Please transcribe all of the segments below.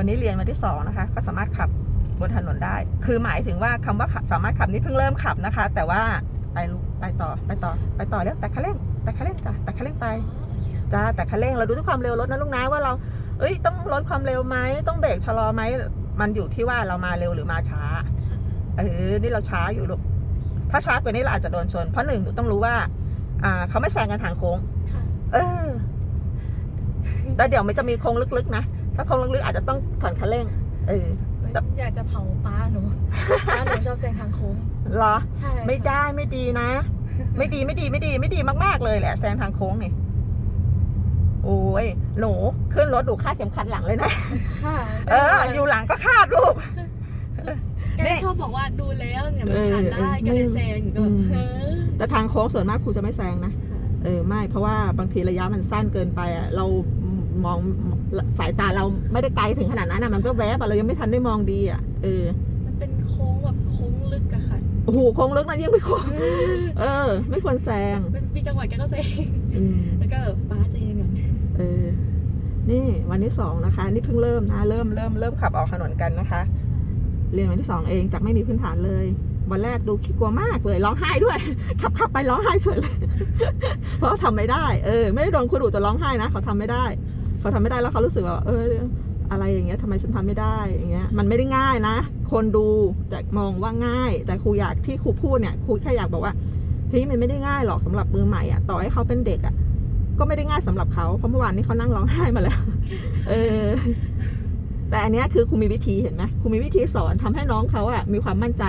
วันนี้เรียนวันที่สองนะคะ ก็สามารถขับบนถนนได้ คือหมายถึงว่าคำว่าขับสามารถขับนี่เพิ่งเริ่มขับนะคะ แต่ว่าไปลูกไปต่อไปต่อไปต่อแล้วแต่คันเร่งแต่คันเร่งจ้ะแต่คันเร่งไปโอเคค่ะจ้าแต่คันเร่งเราดูที่ความเร็วรถนะลูกนะว่าเรา เอ้ยต้องลดความเร็วไหมต้องเบรกชะลอไหมมันอยู่ที่ว่าเรามาเร็วหรือมาช้าเออนี่เราช้าอยู่ลูกถ้าช้ากว่านี้เราอาจจะโดนชน เพราะหนึ่งหนูต้องรู้ว่า อ่า เขาไม่แซงกันทางโค้งค่ะเออแต่เดี๋ยวมันจะมีโค้งลึกๆนะ ถ้าโค้งลึกๆอาจจะต้องถอนคันเร่ง เออแต่อยากจะเผาป้าหนูป้าหนูชอบแซงทางโค้งเหรอ ใช่ค่ะไม่ได้ไม่ดีนะ ไม่ดีไม่ดีไม่ดีไม่ดีมากๆเลยแหละแซงทางโค้งนี่โอ้ยหนูขึ้นรถดูคาดเข็มขัดหลังเลยนะค่ะเออ อยู่หลังก็คาดลูกแกชอบบอกว่าดูแล้วเนี่ยมันผ่านได้เออเออก็เลยแซงก็แบบอืมเฮ้ยแต่ทางโค้งส่วนมากครูจะไม่แซงนะเออไม่เพราะว่าบางทีระยะมันสั้นเกินไปอะเรา มองสายตาเราไม่ได้ไกลถึงขนาดนั้นอะมันก็แวบอะเรายังไม่ทันได้มองดีอะเออ มันเป็นโค้งแบบโค้งลึกอะค่ะโอ้โหโค้งลึกนะยิ่งไม่โค้งเออ ไม่ควรแซงเป็นปีจังหวัดแกก็แซงอืมแล้วก็แบบป้าใจเย็นก่อนเออ นี่วันที่สองนะคะ นี่เพิ่งเริ่มนะเริ่มเริ่มเริ่มขับออกถนนกันนะคะ เรียนวันที่สองเองจากไม่มีพื้นฐานเลยวันแรกดูขี้กลัวมากเลยร้องไห้ด้วยขับขับไปร้องไห้เฉยเลยเพราะเขาทำไม่ได้เออไม่ได้โดนครูดุจะร้องไห้นะเขาทำไม่ได้ เขาทำไม่ได้แล้วเขารู้สึกว่าเอออะไรอย่างเงี้ยทำไมฉันทำไม่ได้อย่างเงี้ยมันไม่ได้ง่ายนะ คนดูจะมองว่าง่าย แต่ครูอยากที่ครูพูดเนี่ยครูแค่อยากบอกว่าเฮ้ยมันไม่ได้ง่ายหรอกสำหรับมือใหม่อะต่อให้เขาเป็นเด็กอะก็ไม่ได้ง่ายสำหรับเขาเพราะเมื่อวานนี้เขานั่งร้องไห้มาแล้ว เออ แต่อันเนี้ยคือครูมีวิธีเห็นไหมครูมีวิธีสอนทำให้น้องเขาอะมีความมั่นใจ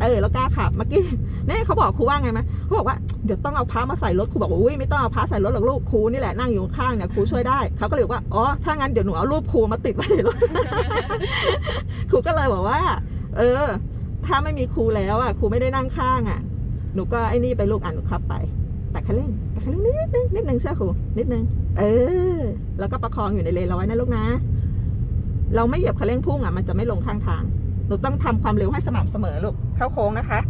เออแล้วกล้าขับเมื่อกี้เนี่ยเขาบอกครูว่าไงไหมเขาบอกว่าเดี๋ยวต้องเอาพระมาใส่รถครูบอกว่าอุ้ยไม่ต้องเอาพระใส่รถหรอกลูกครูนี่แหละนั่งอยู่ข้างเนี่ยครูช่วยได้เขาก็เลยบว่าอ๋อถ้างั้นเดี๋ยวหนูเอารูปครูมาติดไว้ในรถครูก็เลยบอกว่า เออ ถ้าไม่มีครูแล้วอะครูไม่ได้นั่งข้างอะ หนูก็ไอ้นี่ไปลูกอะหนูขับไปแต่คันเร่งแต่คันเร่งนิดนึงนิดนึงเชื่อครูนิดนึงเออ แล้วก็ประคองอยู่ในเลนเราไว้นะลูกนะ เราไม่เหยียบคันเร่งพุ่งอะมันจะไม่ลงข้างทาง เราต้องทำความเร็วให้สม่ำเสมอลูกเข้าโค้งนะคะ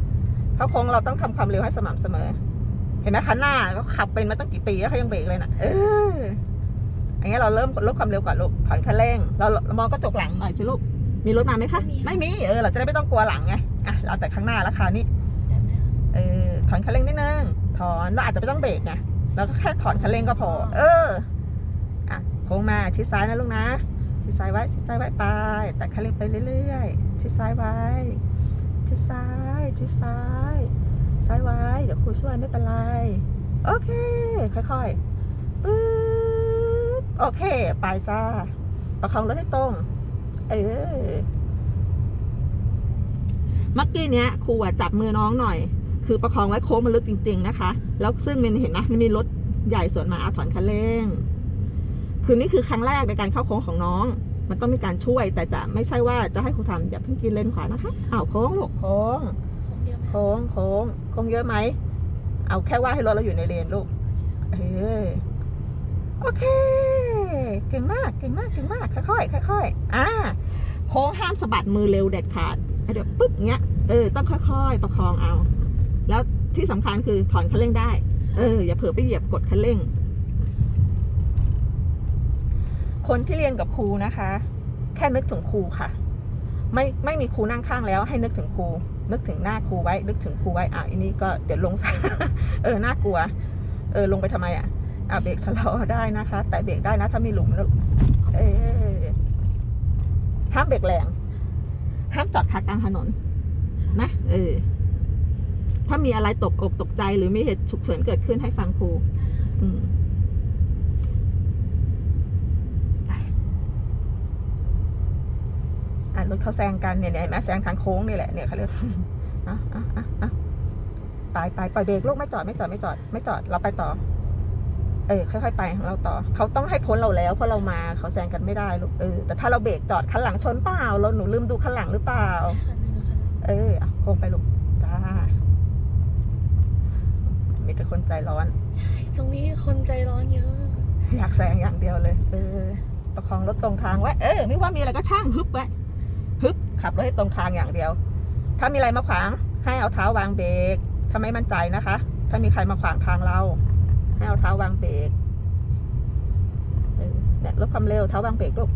เข้าโค้งเราต้องทำความเร็วให้สม่ำเสมอ เห็นไหมคันหน้าเขาขับเป็นมาตั้งกี่ปีแล้วเขายังเบรกเลยนะเอออย่างเงี้ยเราเริ่มลดความเร็วก่อนลูกถอนคันเร่งเราเรามองกระจกหลังหน่อยสิลูกมีรถมาไหมคะไม่มีเออเราจะได้ไม่ต้องกลัวหลังไงอะเราแต่ข้างหน้าแล้วคราวนี้ได้ไหมคะเออถอนคันเร่งนิดนึงถอนเราอาจจะไม่ต้องเบรกไงเราก็แค่ถอนคันเร่งก็พอ เอออะโค้งมาชิดซ้ายนะลูกนะ ชิดซ้ายไว้ชิดซ้ายไว้ไป แต่คันเร่งไปเรื่อยๆชิดซ้ายไว้ชิดซ้ายชิดซ้าย ซ้ายไว้ เดี๋ยวครูช่วยไม่เป็นไร โอเค ค่อยๆปึ๊บโอเค ไปจ้า ประคองรถให้ตรง เออเมื่อกี้เนี้ยครูอะจับมือน้องหน่อย คือประคองไว้โค้งมันลึกจริง ๆ นะคะ แล้วซึ่งมันเห็นไหมมันมีรถใหญ่สวนมาอาถอนคันเร่ง คือนี่คือครั้งแรกในการเข้าโค้งของน้อง มันต้องมีการช่วยแต่จะไม่ใช่ว่าจะให้ครูทำอย่าเพิ่งกินเลนขวานะคะอ้าวโค้งลูกโค้งโค้งเยอะไหมคะโค้งโค้งโค้งเยอะไหมเอาแค่ว่าให้รถเราอยู่ในเลนลูกเออโอเค เก่งมากเก่งมากเก่งมากค่อยๆค่อยๆอ่าโค้งห้ามสะบัดมือเร็วเด็ดขาดเดี๋ยวปึ๊บเงี้ยเออต้องค่อยๆ ประคองเอา แล้วที่สำคัญคือถอนคันเร่งได้ เอออย่าเผลอไปเหยียบกดคันเร่ง คนที่เรียนกับครูนะคะ แค่นึกถึงครูค่ะ ไม่ไม่มีครูนั่งข้างแล้วให้นึกถึงครู นึกถึงหน้าครูไว้ นึกถึงครูไว้อะอันนี้ก็เดี๋ยวลงเออน่ากลัว เออลงไปทำไมอะอะเบรกชะลอได้นะคะ แต่เบรกได้นะถ้ามีหลุมนะเออห้ามเบรกแรงห้ามจอดคากลางถนน นะเออถ้ามีอะไรตกอกตกใจหรือมีเหตุฉุกเฉินเกิดขึ้นให้ฟังครู อืมไปอะ รถเขาแซงกันเนี่ยเนี่ยเห็นไหมแซงทางโค้งนี่แหละเนี่ยเขาเรียกอะอะอะอะไปไปปล่อยเบรกลูกไม่จอดไม่จอดไม่จอด ไม่จอดเราไปต่อ เออค่อยๆไปของเราต่อ เขาต้องให้พ้นเราแล้วเพราะเรามาเขาแซงกันไม่ได้ลูกเออแต่ถ้าเราเบรกจอดคันหลังชนเปล่าเราหนูลืมดูคันหลังหรือเปล่าใช่ค่ะหนึ่งค่ะเอออะโค้งไปลูกจ้ามีแต่คนใจร้อนตรงนี้คนใจร้อนเยอะ อยากแซงอย่างเดียวเลย เออประคองรถตรงทางไว้เออ ไม่ว่ามีอะไรก็ช่างฮึบไว้ฮึบ ขับรถให้ตรงทางอย่างเดียว ถ้ามีอะไรมาขวาง ให้เอาเท้าวางเบรกถ้าไม่มั่นใจนะคะ ถ้ามีใครมาขวางทางเรา ให้เอาเท้าวางเบรกเออเนี่ยลดความเร็วเท้าวางเบรกลูก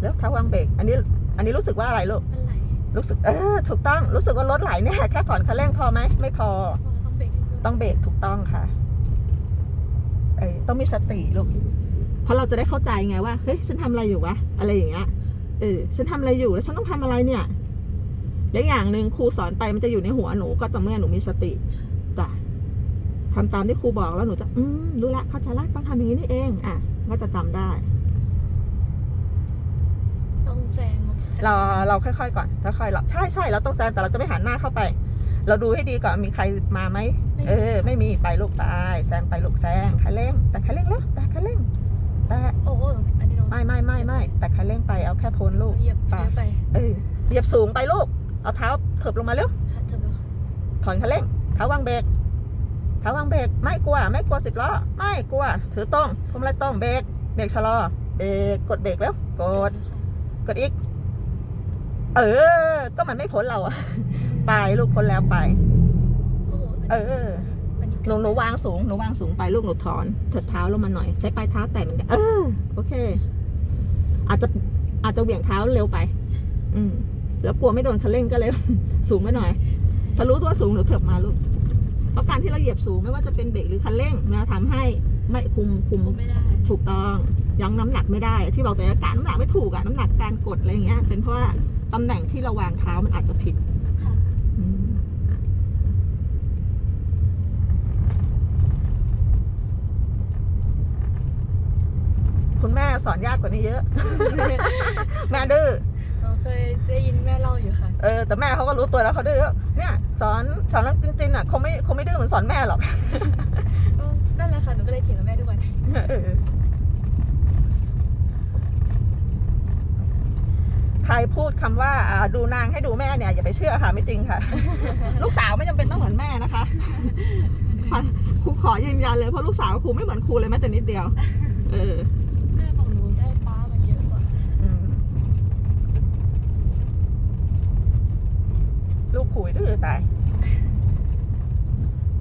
แล้วเท้าวางเบรกอันนี้ อันนี้รู้สึกว่าอะไรลูกมันไหลรู้สึกเออถูกต้องรู้สึกว่ารถไหลเนี่ยแค่ถอนคันเร่งพอไหมไม่พอเพราะว่าต้องเบรกต้องเบรกถูกต้องค่ะเอ้ยต้องมีสติลูกเพราะเราจะได้เข้าใจไงว่าเฮ้ยฉันทำอะไรอยู่วะอะไรอย่างเงี้ย เออฉันทำอะไรอยู่แล้วฉันต้องทำอะไรเนี่ยและอย่างหนึ่งครูสอนไปมันจะอยู่ในหัวหนูก็ต่อเมื่อหนูมีสติจ้ะทำตามที่ครูบอกแล้วหนูจะอืมรู้ละเข้าใจละต้องทำอย่างนี้นี่เอง อะก็จะจำได้ต้องแซงเราเราค่อยๆก่อนค่อยๆเราใช่ใช่เราต้องแซงแต่เราจะไม่หันหน้าเข้าไป เราดูให้ดีก่อนมีใครมาไหมเออ ไม่มีไปลูกไปแซงไปลูกแซงคันเร่งแต่คันเร่งแล้วแต่คันเร่งแต่โอ้โหอันนี้เรา ไม่ไม่ไม่ไม่แต่คันเร่งไปเอาแค่พ้นลูกเหยียบไปเยอะไปเออเหยียบสูงไปลูก เอาเท้าเถิบลงมาเร็วค่ะเธอแล้วค่ะถอนคันเร่งเท้าวางเบรกเท้าวางเบรกไม่กลัว ไม่กลัวสิบล้อไม่กลัว ถือตรงพวงมาลัยตรงเบรกเบรกชะลอเบรกกดเบรกแล้วกด กดอีก เออ ก็มันไม่พ้นเราอะไปลูกพ้นแล้วไปโอ้โหเอออันนี้หนูหนูวางสูงหนูวางสูงไปลูกหนูถอนเถิดเท้าลงมาหน่อย ใช้ปลายเท้าแตะเหมือนกันเออโอเค อาจจะอาจจะเหวี่ยงเท้าเร็วไป อืม แล้วกลัวไม่โดนคันเร่งก็เลย สูงไปหน่อยถ้ารู้ตัวสูงหนูเถิบมาลูกเพราะการที่เราเหยียบสูงไม่ว่าจะเป็นเบรกหรือคันเร่งมันจะทำให้ไม่คุมคุมคุมไม่ได้ถูกต้องยั้งน้ำหนักไม่ได้ ที่บอกแต่อาการน้ำหนักไม่ถูกอะน้ำหนักการกดอะไรอย่างเงี้ย เป็นเพราะว่าตำแหน่งที่เราวางเท้ามันอาจจะผิด ค่ะ อืม คุณแม่สอนยากกว่านี้เยอะ แม่ดื้อเราเคยได้ยินแม่เล่าอยู่ค่ะ เออแต่แม่เขาก็รู้ตัวแล้วเขาดื้อเนี่ย สอนสอนแล้วจริงๆอะเขาไม่เขาไม่ดื้อเหมือนสอนแม่หรอกก็นั่นแหละค่ะหนูก็เลยเถียงกับแม่ทุกวันเออใครพูดคำว่าอ่าดูนางให้ดูแม่เนี่ยอย่าไปเชื่อค่ะไม่จริงค่ะ ลูกสาวไม่จำเป็นต้องเหมือนแม่นะคะครูขอยืนยันเลยเพราะลูกสาวครูไม่เหมือนครูเลยแม้แต่นิดเดียว เออ แม่บอกหนูได้ป้ามาเยอะกว่า อืมลูก ขุยดื้อตาย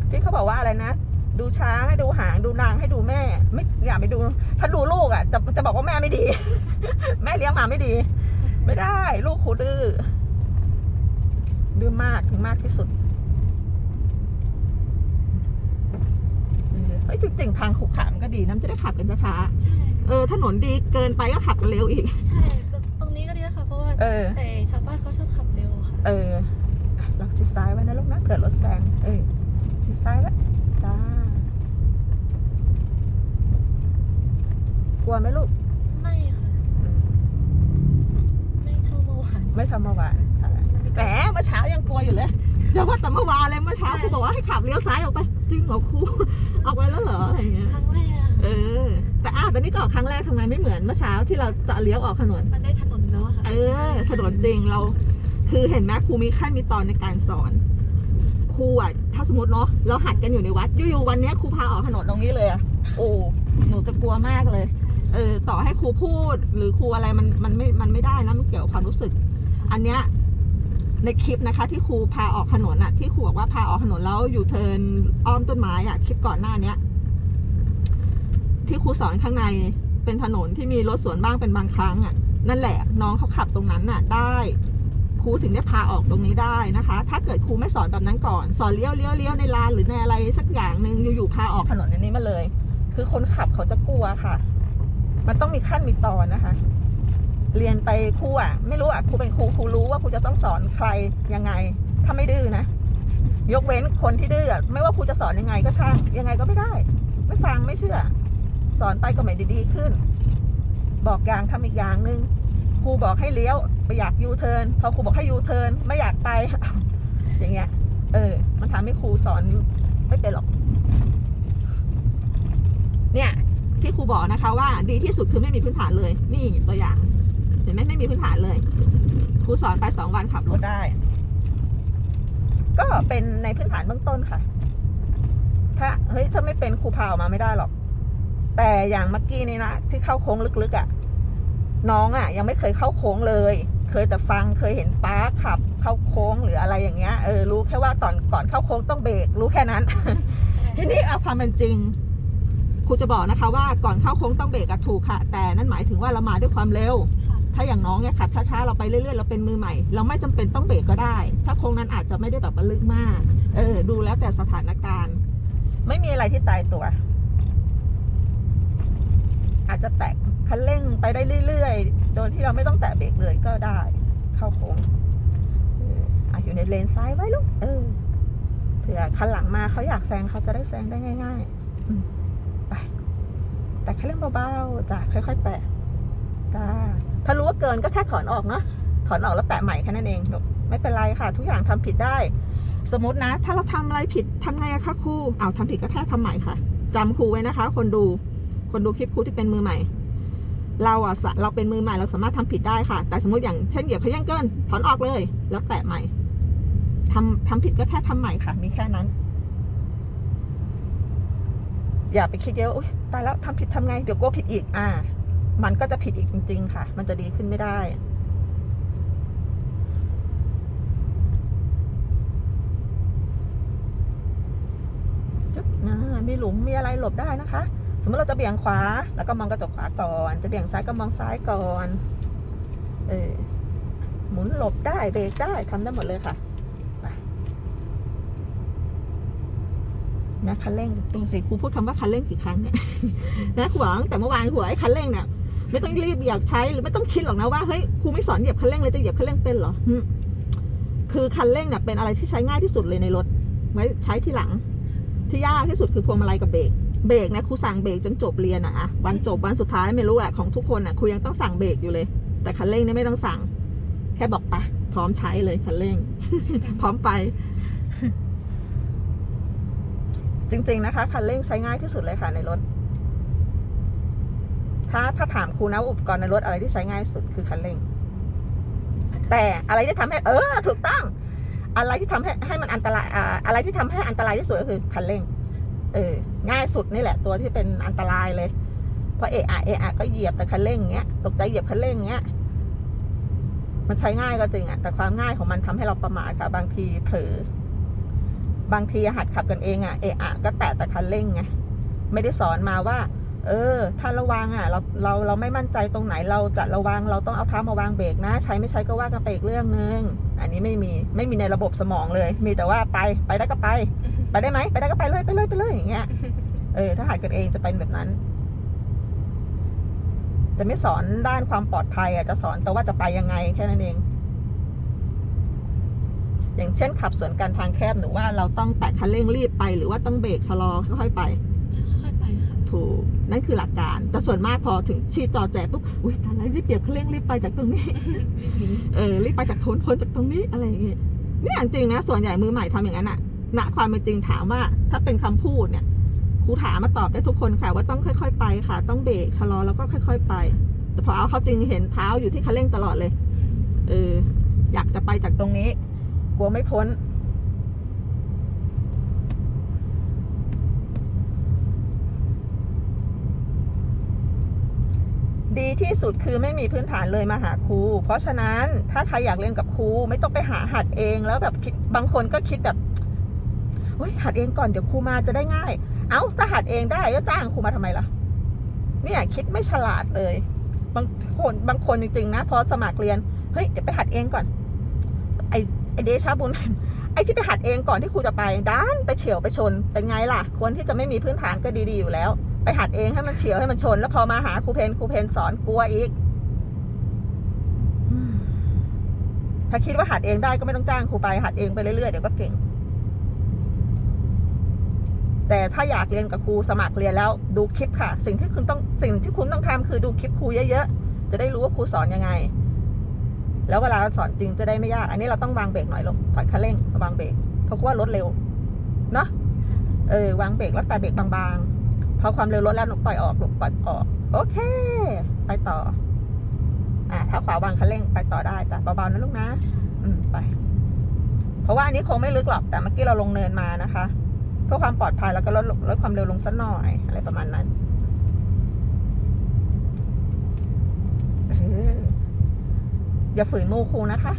ที่เขาบอกว่าอะไรนะดูช้างให้ดูหางดูนางให้ดูแม่ ไม่อย่าไปดู ถ้าดูลูกอะจะจะบอกว่าแม่ไม่ดี แม่เลี้ยงมาไม่ดี ไม่ได้ ลูกครูดื้อดื้อมากถึงมากที่สุดเออเฮ้ยจริงๆทางขรุขระมันก็ดีนะมันจะได้ขับกันช้าใช่ ๆเออถนนดีเกินไปก็ขับกันเร็วอีก ใช่ตรงตรงนี้ก็ดีนะคะเพราะว่าเออ แต่ชาวบ้านเขาชอบขับเร็วค่ะ เอออะล็อก ชิดซ้ายไว้นะลูกนะเกิดรถแซงเออชิดซ้ายไว้จ้ากลัวไหมลูก ไม่ค่ะอืมไม่เท่าเมื่อวานไม่ทำเมื่อวานใช่แหมเมื่อเช้ายังกลัวอยู่เลยอย่าว่าแต่เมื่อวานเลยเมื่อเช้าครูบอกว่าให้ขับเลี้ยวซ้ายออกไป จริงเหรอครู ออกไปแล้วเหรออะไรเงี้ย ครั้งแรกอะเออ แต่อ้าวแต่นี่ก็ออกครั้งแรกทำไมไม่เหมือนเมื่อเช้าที่เราจะเลี้ยวออกถนน มันได้ถนนแล้วอะค่ะ เออ ถนนจริงเรา คือเห็นไหมครูมีขั้นมีตอนในการสอนครูอะถ้าสมมติเนาะเราหัดกันอยู่ในวัดอยู่ๆวันนี้ครูพาออกถนนตรงนี้เลยอะโอ้หนูจะกลัวมากเลยใช่เออต่อให้ครูพูดหรือครูอะไรมันมันไม่มันไม่ได้นะมันเกี่ยวกับความรู้สึก อันเนี้ยในคลิปนะคะ ที่ครูพาออกถนนอะที่ครูบอกว่าพาออกถนนแล้วอยู่เทินอ้อมต้นไม้อะคลิปก่อนหน้าเนี้ย ที่ครูสอนข้างในเป็นถนนที่มีรถสวนบ้างเป็นบางครั้งอะนั่นแหละ น้องเขาขับตรงนั้นน่ะ ได้ รูถึงได้พาออกตรงนี้ได้นะคะ ถ้าเกิดครูไม่สอนแบบนั้นก่อน สอนเลี้ยวเลี้ยวเลี้ยวในลานหรือในอะไรสักอย่างหนึ่งอยู่ๆพาออกถนนอันนี้มาเลย คือคนขับเขาจะกลัวค่ะ มันต้องมีขั้นมีตอนนะคะ เรียนไปครูอะ ไม่รู้อะครูเป็นครูครูรู้ว่าครูจะต้องสอนใครยังไง ถ้าไม่ดื้อนะ ยกเว้นคนที่ดื้อไม่ว่าครูจะสอนยังไงก็ช่างยังไงก็ไม่ได้ ไม่ฟังไม่เชื่อ สอนไปก็ไม่ด้ดีขึ้น บอกอย่างทำอีกอย่างหนึ่งครูบอกให้เลี้ยว ไปอยากยูเทิร์นพอครูบอกให้ยูเทิร์นไม่อยากไป อย่างเงี้ย เออ มันทำให้ครูสอนไม่เป็นหรอก เนี่ย ที่ครูบอกนะคะว่า ดีที่สุดคือไม่มีพื้นฐานเลย นี่ตัวอย่าง เห็นไหมไม่มีพื้นฐานเลยครูสอนไปสองวันขับรถได้ ก็เป็นในพื้นฐานเบื้องต้นค่ะ ถ้าเฮ้ยถ้าไม่เป็นครูพาออกมาไม่ได้หรอก แต่อย่างเมื่อกี้นี่นะที่เข้าโค้งลึกๆอะ่ะน้องอะ่ะ ยังไม่เคยเข้าโค้งเลย เคยแต่ฟังเคยเห็นป้าขับเข้าโค้งหรืออะไรอย่างเงี้ยเออรู้แค่ว่าตอนก่อนเข้าโค้งต้องเบรกรู้แค่นั้น ทีนี้เอาความเป็นจริงครูจะบอกนะคะว่าก่อนเข้าโค้งต้องเบรกอะถูกค่ะ แต่นั่นหมายถึงว่าเรามาด้วยความเร็วค่ะถ้าอย่างน้องเนี่ยขับช้าๆเราไปเรื่อยๆเราเป็นมือใหม่ เราไม่จำเป็นต้องเบรกก็ได้ ถ้าโค้งนั้นอาจจะไม่ได้แบบว่าลึกมากเออดูแล้วแต่สถานการณ์ ไม่มีอะไรที่ตายตัว อาจจะแตะคันเร่งไปได้เรื่อยๆ โดยที่เราไม่ต้องแตะเบรกเลยก็ได้ เข้าโค้งอะอยู่ในเลนซ้ายไว้ลูก เออ เผื่อคันหลังมาเขาอยากแซงเขาจะได้แซงได้ง่ายๆ ไป แต่แคันเรื่องเบาๆจ้ะค่อยๆ แตะจ้าถ้ารู้ว่าเกินก็แค่ถอนออกเนาะ ถอนออกแล้วแตะใหม่แค่นั้นเองลูกไม่เป็นไรค่ะ ทุกอย่างทำผิดได้ สมมตินะ ถ้าเราทำอะไรผิดทำไงคะครูอ้าวทำผิดก็แค่ทำใหม่ค่ะจำครูไว้นะคะ คนดู คนดูคลิปครูที่เป็นมือใหม่ เราอะสะเราเป็นมือใหม่เราสามารถทำผิดได้ค่ะ แต่สมมติอย่างเช่นเหยียบขยั้งเกินถอนออกเลย แล้วแตะใหม่ทำทำผิดก็แค่ทำใหม่ค่ะ มีแค่นั้น อย่าไปคิดเยอะอุ้ยตายแล้วทำผิดทำไง เดี๋ยวกลัวผิดอีก อ่า มันก็จะผิดอีกจริง ๆ ค่ะ มันจะดีขึ้นไม่ได้จุ๊บอ่ามีหลุมมีอะไรหลบได้นะคะ สมมติเราจะเบี่ยงขวา แล้วก็มองกระจกขวาก่อน จะเบี่ยงซ้ายก็มองซ้ายก่อน เออ หมุนหลบได้เบรกได้ทำได้หมดเลยค่ะนะคันเร่งดูสิครูพูดคำว่าคันเร่งกี่ครั้งเนี่ยนะครูบอกตั้งแต่เมื่อวานครูไอ้คันเร่งเนี่ยไม่ต้องรีบอยากใช้หรือไม่ต้องคิดหรอกนะว่าเฮ้ยครูไม่สอนเหยียบคันเร่งเลยจะเหยียบคันเร่งเป็นเหรอคือคันเร่งเนี่ยเป็นอะไรที่ใช้ง่ายที่สุดเลยในรถ ไว้ใช้ที่หลัง ที่ยากที่สุดคือพวงมาลัยกับเบรก เบรกนะครูสั่งเบรกจนจบเรียนอะอะวันจบวันสุดท้ายไม่รู้อะของทุกคนอะครูยังต้องสั่งเบรกอยู่เลย แต่คันเร่งเนี่ยไม่ต้องสั่ง แค่บอกไปพร้อมใช้เลยคันเร่ง พร้อมไป จริง ๆนะคะคันเร่งใช้ง่ายที่สุดเลยค่ะในรถ ถ้าถ้าถามครูนะอุปกรณ์ในรถอะไรที่ใช้ง่ายสุดคือคันเร่ง แต่อะไรที่ทำให้ เออ ถูกต้อง อะไรที่ทำให้ให้มันอันตรายอ่าอะไรที่ทำให้อันตรายที่สุดก็คือคันเร่ง เออง่ายสุดนี่แหละตัวที่เป็นอันตรายเลยเพราะเอะอะเอะอะก็เหยียบแต่คันเร่งเงี้ยตกใจเหยียบคันเร่งเงี้ย มันใช้ง่ายก็จริงอะแต่ความง่ายของมันทำให้เราประมาทค่ะบางทีเผลอบางทีหัดขับกันเองอะเอะอะก็แตะแต่คันเร่งไงไม่ได้สอนมาว่า เออ ถ้าระวังอะ เราเราเราไม่มั่นใจตรงไหนเราจะระวังเราต้องเอาเท้ามาวางเบรกนะ ใช้ไม่ใช้ก็ว่ากันไปอีกเรื่องนึง อันนี้ไม่มีไม่มีในระบบสมองเลย มีแต่ว่าไปไปได้ก็ไป ไปได้ไหมไปได้ก็ไปเลยไปเลยไปเลยอย่างเงี้ยเออถ้าหัดกันเองจะเป็นแบบนั้นจะไม่สอนด้านความปลอดภัยอะจะสอนแต่ว่าจะไปยังไงแค่นั้นเอง อย่างเช่นขับสวนกันทางแคบหนูว่าเราต้องแตะคันเร่งรีบไป หรือว่าต้องเบรกชะลอค่อยๆไปค่อยๆไปค่ะถูก นั่นคือหลักการ แต่ส่วนมากพอถึงชีจอแจปุ๊บอุ้ยตายแล้วรีบเก็บเครื่องรีบไปจากตรงนี้รีบหนีเออรีบไปจากพ้นพ้นจากตรงนี้อะไรอย่างเงี้ยนี่จริงๆนะ ส่วนใหญ่มือใหม่ทำอย่างนั้นอะณความเป็นจริงถามว่า ถ้าเป็นคำพูดเนี่ยครูถามมาตอบได้ทุกคนค่ะ ว่าต้องค่อย ๆ ไปค่ะ ต้องเบรกชะลอแล้วก็ค่อย ๆ ไป แต่พอเอาเขาจริงเห็นเท้าอยู่ที่คันเร่งตลอดเลยเอออยากจะไปจากตรงนี้ กลัวไม่พ้น ดีที่สุดคือไม่มีพื้นฐานเลยมาหาครู เพราะฉะนั้นถ้าใครอยากเรียนกับครู ไม่ต้องไปหาหัดเองแล้วแบบคิดบางคนก็คิดแบบเฮ้ยหัดเองก่อนเดี๋ยวครูมาจะได้ง่าย เอ้าถ้าหัดเองได้ก็จ้างครูมาทำไมล่ะ เนี่ยคิดไม่ฉลาดเลย บางคนบางคนจริงๆนะพอสมัครเรียนเฮ้ยเดี๋ยวไปหัดเองก่อน ไอไอเดชาบุญไอที่ไปหัดเองก่อนที่ครูจะไปด้านไปเฉียวไปชนเป็นไงล่ะ คนที่จะไม่มีพื้นฐานก็ดีๆอยู่แล้ว ไปหัดเองให้มันเฉียวให้มันชน แล้วพอมาหาครูเพนครูเพนสอนกลัวอีกอืมถ้าคิดว่าหัดเองได้ก็ไม่ต้องจ้างครูไปหัดเองไปเรื่อยๆเดี๋ยวก็เก่ง แต่ถ้าอยากเรียนกับครูสมัครเรียนแล้ว ดูคลิปค่ะ สิ่งที่คุณต้องสิ่งที่คุณต้องทำคือดูคลิปครูเยอะๆจะได้รู้ว่าครูสอนยังไง แล้วเวลาสอนจริงจะได้ไม่ยาก อันนี้เราต้องวางเบรกหน่อยลงถอยคันเร่งวางเบรกเพราะว่ารถเร็วเนาะเออวางเบรกแล้วแต่เบรกบางๆ พอความเร็วลดแล้วหนูปล่อยออกหนูปล่อยออก โอเค ไปต่อ อ่าถ้าขวาวางคันเร่งไปต่อได้แต่เบาๆนะลูกนะ อืมไป เพราะว่าอันนี้คงไม่ลึกหรอกแต่เมื่อกี้เราลงเนินมานะคะเพื่อความปลอดภัยแล้วก็ลดลดความเร็วลงสักหน่อย อะไรประมาณนั้นเอออย่าฝืนมือครูนะคะ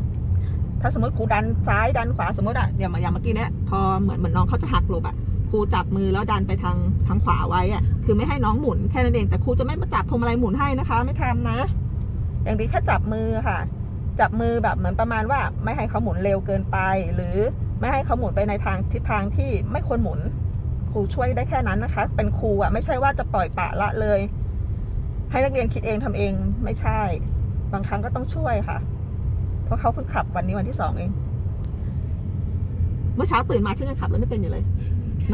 ถ้าสมมติครูดันซ้ายดันขวาสมมติอะอย่างอย่างเมื่อกี้เนี่ยพอเหมือนเหมือนน้องเขาจะหักหลบอะ ครูจับมือแล้วดันไปทางทางขวาไว้อะคือไม่ให้น้องหมุนแค่นั้นเอง แต่ครูจะไม่มาจับพวงมาลัยหมุนให้นะคะ ไม่ทำนะ อย่างดีแค่จับมือค่ะ จับมือแบบเหมือนประมาณว่า ไม่ให้เขาหมุนเร็วเกินไป หรือไม่ให้เขาหมุนไปในทางทิศทางที่ไม่ควรหมุน ครูช่วยได้แค่นั้นนะคะ เป็นครูอะไม่ใช่ว่าจะปล่อยปะละเลย ให้นักเรียนคิดเองทำเองไม่ใช่ บางครั้งก็ต้องช่วยค่ะ เพราะเขาเพิ่งขับวันนี้วันที่สองเอง เมื่อเช้าตื่นมาฉันยังขับรถไม่เป็นอยู่เลย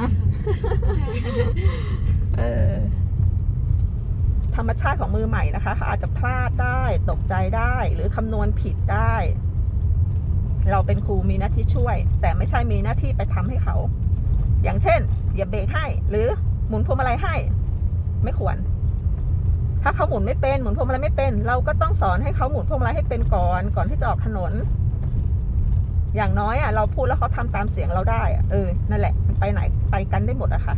นะเออธรรมชาติของมือใหม่นะคะเขาอาจจะพลาดได้ตกใจได้หรือคำนวณผิดได้ เราเป็นครูมีหน้าที่ช่วย แต่ไม่ใช่มีหน้าที่ไปทำให้เขา อย่างเช่นอย่าเบรกให้ หรือหมุนพวงมาลัยให้ ไม่ควร ถ้าเขาหมุนไม่เป็นหมุนพวงมาลัยไม่เป็น เราก็ต้องสอนให้เขาหมุนพวงมาลัยให้เป็นก่อนก่อนที่จะออกถนน อย่างน้อยอะเราพูดแล้วเขาทำตามเสียงเราได้อะเออนั่นแหละมันไปไหนไปกันได้หมดอะค่ะ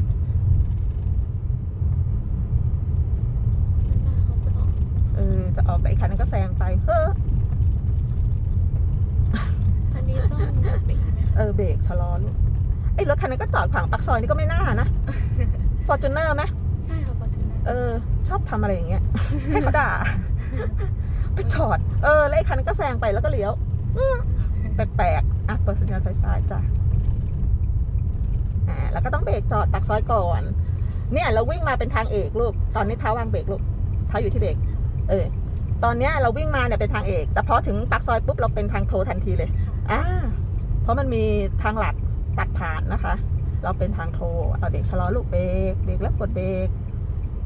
หน้าเขาจะออกเออจะออกแต่อีกคันนึงก็แซงไปเฮ้ออันนี้ต้องเบรกไหมคะเออเบรกชะลอลูกไอ้รถคันนั้นก็จอดขวางปากซอยนี่ก็ไม่น่านะฟอร์จูเนอร์ไหมใช่ค่ะฟอร์จูเนอร์เออ ชอบทำอะไรอย่างเงี้ยให้เขาด่าไปจอด เออแล้วไอ้คันนั้นก็แซงไปแล้วก็เลี้ยว อื้อ แปลกๆอะเปิดสัญญาณไฟซ้ายจ้ะอ่าแล้วก็ต้องเบรกจอดปากซอยก่อน เนี่ยเราวิ่งมาเป็นทางเอกลูก ตอนนี้เท้าวางเบรกลูกเท้าอยู่ที่เบรกเออตอนเนี้ยเราวิ่งมาเนี่ยเป็นทางเอก แต่พอถึงปากซอยปุ๊บเราเป็นทางโททันทีเลยค่ะอ่าเพราะมันมีทางหลักตัดผ่านนะคะ เราเป็นทางโทรเอาเบรกชะลอลูกเบรกเบรกแล้วกดเบรก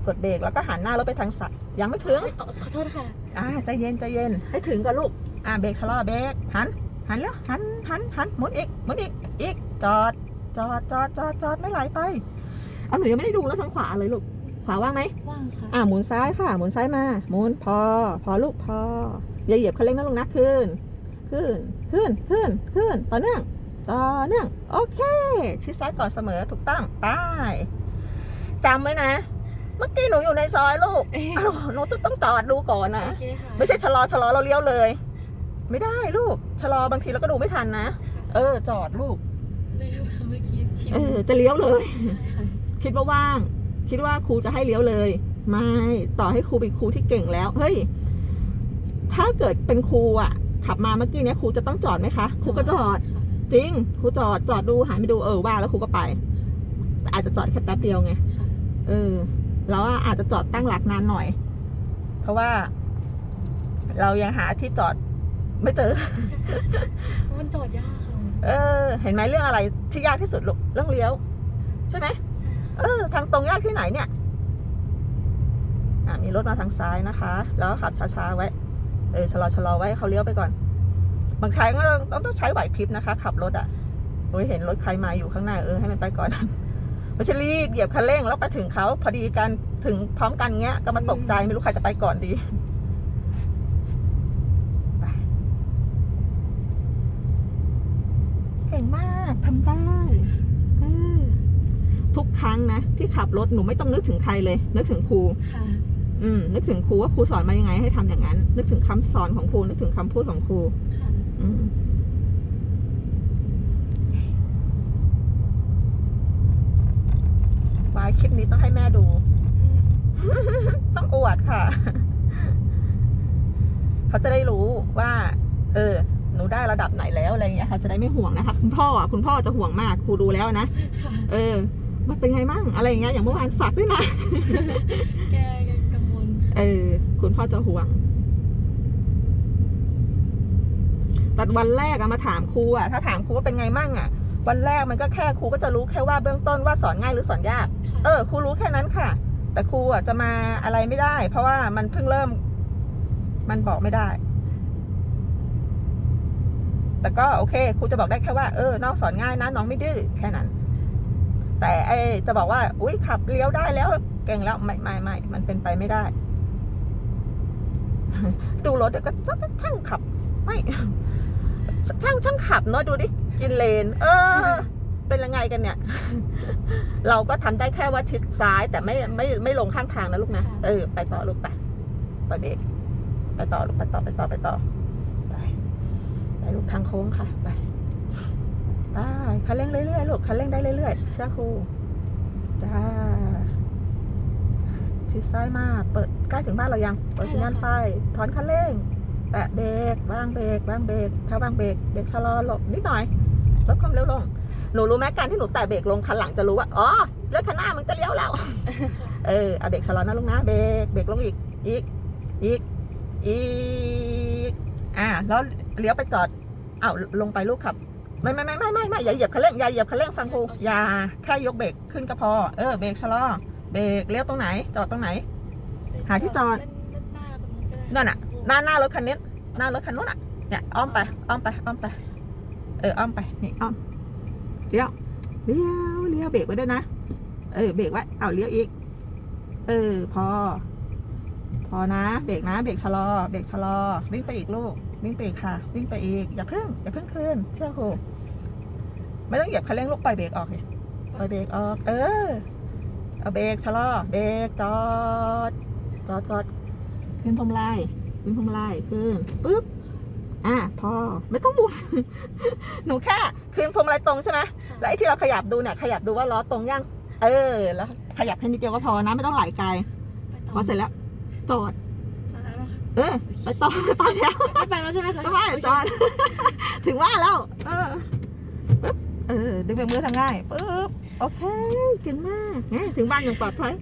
กดเบรกแล้วก็หันหน้ารถไปทางซ้ายยังไม่ถึงเอ้ยเอาขอโทษค่ะอ่าใจเย็นใจเย็นให้ถึงก่อนลูกอ่าเบรกชะลอเบรกหัน หันแล้วหันหันหันหมุนอีกหมุนอีกอีกจอด จอดจอดจอดจอดไม่ไหลไปเอาหนูยังไม่ได้ดูแล้วทางขวาเลยลูกขวาว่างไหมว่างค่ะอ่าหมุนซ้ายค่ะ หมุนซ้ายมาหมุนพอ พอลูกพออย่าเหยียบคันเร่งนะลูกนะขึ้น ขึ้นขึ้นขึ้นขึ้นต่อเนื่องต่อเนื่องโอเคชิดซ้ายก่อนเสมอถูกต้องไปจำไว้นะเมื่อกี้หนูอยู่ในซอยลูกอ้าวหนูต้องต้องจอดดูก่อนนะโอเคค่ะไม่ใช่ชะลอชะลอเราเลี้ยวเลย ไม่ได้ลูก ชะลอบางทีเราก็ดูไม่ทันนะ เออ จอดลูกลืมค่ะเมื่อกี้ชิมเออจะเลี้ยวเลยใช่ค่ะคิดว่าว่าง คิดว่าครูจะให้เลี้ยวเลย ไม่ ต่อให้ครูเป็นครูที่เก่งแล้ว เฮ้ย ถ้าเกิดเป็นครูอะ ขับมาเมื่อกี้เนี้ยครูจะต้องจอดไหมคะ ครูก็จอดค่ะจริง ครูจอด จอดดูหันไปดู เออ ว่าแล้วครูก็ไป แต่อาจจะจอดแค่แป๊บเดียวไงค่ะเออ แล้วอาจจะจอดตั้งหลักนานหน่อย เพราะว่า เรายังหาที่จอด ไม่เจอใช่ค่ะมันจอดยากค่ะเออ เห็นไหมเรื่องอะไรที่ยากที่สุดลูกเรื่องเลี้ยว ใช่ไหมใช่ค่ะเออ ทางตรงยากที่ไหนเนี่ยอ่ามีรถมาทางซ้ายนะคะ แล้วขับช้าๆไว้ เออชะลอชะลอไว้ให้เขาเลี้ยวไปก่อน บางครั้งก็ต้องต้องใช้ไหวพริบนะคะ ขับรถอะโอ้ยเห็นรถใครมาอยู่ข้างหน้าเออให้มันไปก่อนไม่ใช่รีบเหยียบคันเร่งแล้วไปถึงเขาพอดีกันถึงพร้อมกันเงี้ยก็มาตกใจไม่รู้ใครจะไปก่อนดีไปเก่งมากทำได้เออทุกครั้งนะ ที่ขับรถหนูไม่ต้องนึกถึงใครเลย นึกถึงครูค่ะ อืม นึกถึงครูว่าครูสอนมายังไงให้ทำอย่างนั้น นึกถึงคำสอนของครูนึกถึงคำพูดของครูค่ะอืมวายคลิปนี้ต้องให้แม่ดู ต้องอวดค่ะ เขาจะได้รู้ว่าเออหนู ได้ระดับไหนแล้วอะไรอย่างเงี้ยเขาจะได้ไม่ห่วงนะคะคุณพ่ออะคุณพ่อจะห่วงมากครูดูแล้วนะค่ะเออมันเป็นไงมั่งอะไรอย่างเงี้ยอย่างเมื่อวานฝากด้วยนะแกแกกังวลค่ะเออคุณพ่อจะห่วงแต่วันแรกอะมาถามครูอะถ้าถามครูว่าเป็นไงมั่งอะวันแรกมันก็แค่ครูก็จะรู้แค่ว่าเบื้องต้นว่าสอนง่ายหรือสอนยากค่ะเออครูรู้แค่นั้นค่ะ แต่ครูอะจะมาอะไรไม่ได้ เพราะว่ามันเพิ่งเริ่ม มันบอกไม่ได้ แต่ก็โอเคครูจะบอกได้แค่ว่าเออน้องสอนง่ายนะน้องไม่ดื้อแค่นั้น แต่ไอจะบอกว่า อุ้ยขับเลี้ยวได้แล้ว เก่งแล้วไม่ไม่ไม่มันเป็นไปไม่ได้ ดูรถเดี๋ยวก็ช่างขับ ไม่ช่างช่างขับเนาะดูดิกินเลน เออ เป็นยังไงกันเนี่ย เราก็ทำได้แค่ว่าชิดซ้ายแต่ไม่ไม่ไม่ลงข้างทางนะลูกนะเออไปต่อลูกไปไปเบรกไปต่อลูกไปต่อไปต่อไปต่อไปไป ลูกทางโค้งค่ะ ไปไปคันเร่งเรื่อยๆลูกคันเร่งได้เรื่อยๆเชื่อครูจ้าชิดซ้ายมาเปิดใกล้ถึงบ้านเรายัง เปิดสัญญาณไฟ ถอนคันเร่ง แตะเบรกวางเบรกวางเบรกถ้าวางเบรกเบรกชะลอหลบนิดหน่อยลดความเร็วลง หนูรู้ไหมการที่หนูแตะเบรกลงคันหลังจะรู้ว่า อ๋อรถคันหน้ามันจะเลี้ยวแล้ว เออเอาเบรกชะลอนะลูกนะเบรกเบรกลงอีก อีก อีก อีก อ่า แล้ว เลี้ยวไปจอดเอ้าลงไปลูกขับ ไม่ไม่ไม่ไม่ไม่ไม่อย่าเหยียบคันเร่งอย่าเหยียบคันเร่งฟังครูอย่าแค่ยกเบรกขึ้นก็พอเออเบรกชะลอเบรกเลี้ยวตรงไหน จอดตรงไหน หาที่จอดด้านหน้าตรงนู้นก็ได้นั่นน่ะหน้าหน้ารถคันนี้หน้ารถคันนู้นอะเนี่ยอ้อมไปอ้อมไปอ้อมไป เอออ้อมไปนี่อ้อมเลี้ยวเลี้ยวเลี้ยวเบรกไว้ด้วยนะเออเบรกไว้เอาเลี้ยวอีก เออ พอ พอนะ เบรกนะ เบรกชะลอ เบรกชะลอวิ่งไปอีกลูก วิ่งไปอีกค่ะ วิ่งไปอีก อย่าเพิ่ง อย่าเพิ่งคืน เชื่อครูไม่ต้องเหยียบคันเร่งลูกปล่อยเบรกออกเลยปล่อยเบรกออก เออ เอาเบรกชะลอ เบรกจอด จอดจอดขึ้นพวงมาลัยขึ้นพวงมาลัยขึ้นปุ๊บ อะพอ ไม่ต้องหมุน หนูแค่ขึ้นพวงมาลัยตรงใช่ไหมค่ะแล้วไอ้ที่เราขยับดูเนี่ย ขยับดูว่าล้อตรงยัง เออ แล้วขยับแค่นิดเดียวก็พอนะ ไม่ต้องไหลไกลไปต่พอเสร็จแล้ว จอด เออไปต่อไปแล้วไม่ไปแล้วใช่ไหมคะไม่ไปจอดถึงว่าแล้ว เออปึ๊บเออดึงเบรกมือทำง่ายปึ๊บโอเคเก่งมากแหมถึงบ้านอย่างปลอดภัย